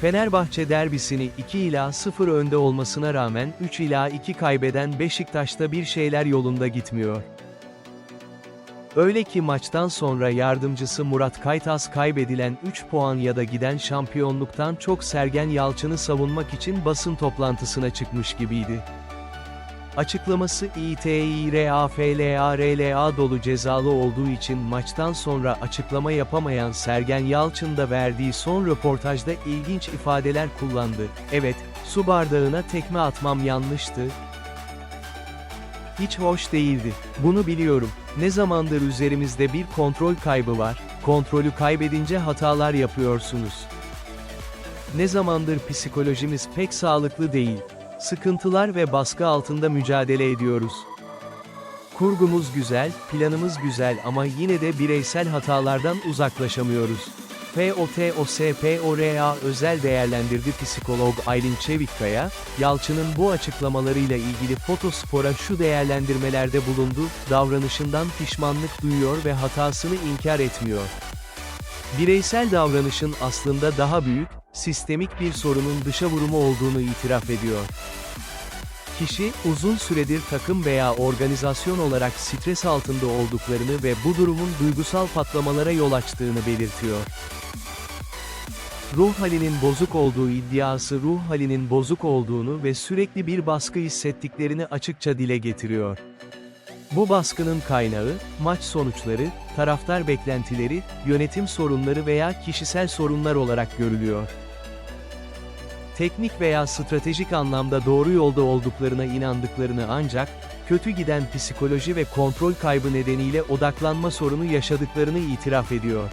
Fenerbahçe derbisini 2 ila 0 önde olmasına rağmen 3 ila 2 kaybeden Beşiktaş'ta bir şeyler yolunda gitmiyor. Öyle ki maçtan sonra yardımcısı Murat Kaytas kaybedilen 3 puan ya da giden şampiyonluktan çok Sergen Yalçın'ı savunmak için basın toplantısına çıkmış gibiydi. Açıklaması İTİRAFLARLA dolu cezalı olduğu için maçtan sonra açıklama yapamayan Sergen Yalçın da verdiği son röportajda ilginç ifadeler kullandı. Evet, su bardağına tekme atmam yanlıştı, hiç hoş değildi. Bunu biliyorum. Ne zamandır üzerimizde bir kontrol kaybı var, kontrolü kaybedince hatalar yapıyorsunuz. Ne zamandır psikolojimiz pek sağlıklı değil. Sıkıntılar ve baskı altında mücadele ediyoruz. Kurgumuz güzel, planımız güzel ama yine de bireysel hatalardan uzaklaşamıyoruz. FOTOSPORA özel değerlendirdi psikolog Aylin Çevikkaya, Yalçın'ın bu açıklamalarıyla ilgili Fotospor'a şu değerlendirmelerde bulundu, davranışından pişmanlık duyuyor ve hatasını inkar etmiyor. Bireysel davranışın aslında daha büyük, sistemik bir sorunun dışa vurumu olduğunu itiraf ediyor. Kişi, uzun süredir takım veya organizasyon olarak stres altında olduklarını ve bu durumun duygusal patlamalara yol açtığını belirtiyor. Ruh halinin bozuk olduğu iddiası ruh halinin bozuk olduğunu ve sürekli bir baskı hissettiklerini açıkça dile getiriyor. Bu baskının kaynağı, maç sonuçları, taraftar beklentileri, yönetim sorunları veya kişisel sorunlar olarak görülüyor. Teknik veya stratejik anlamda doğru yolda olduklarına inandıklarını ancak, kötü giden psikoloji ve kontrol kaybı nedeniyle odaklanma sorunu yaşadıklarını itiraf ediyor.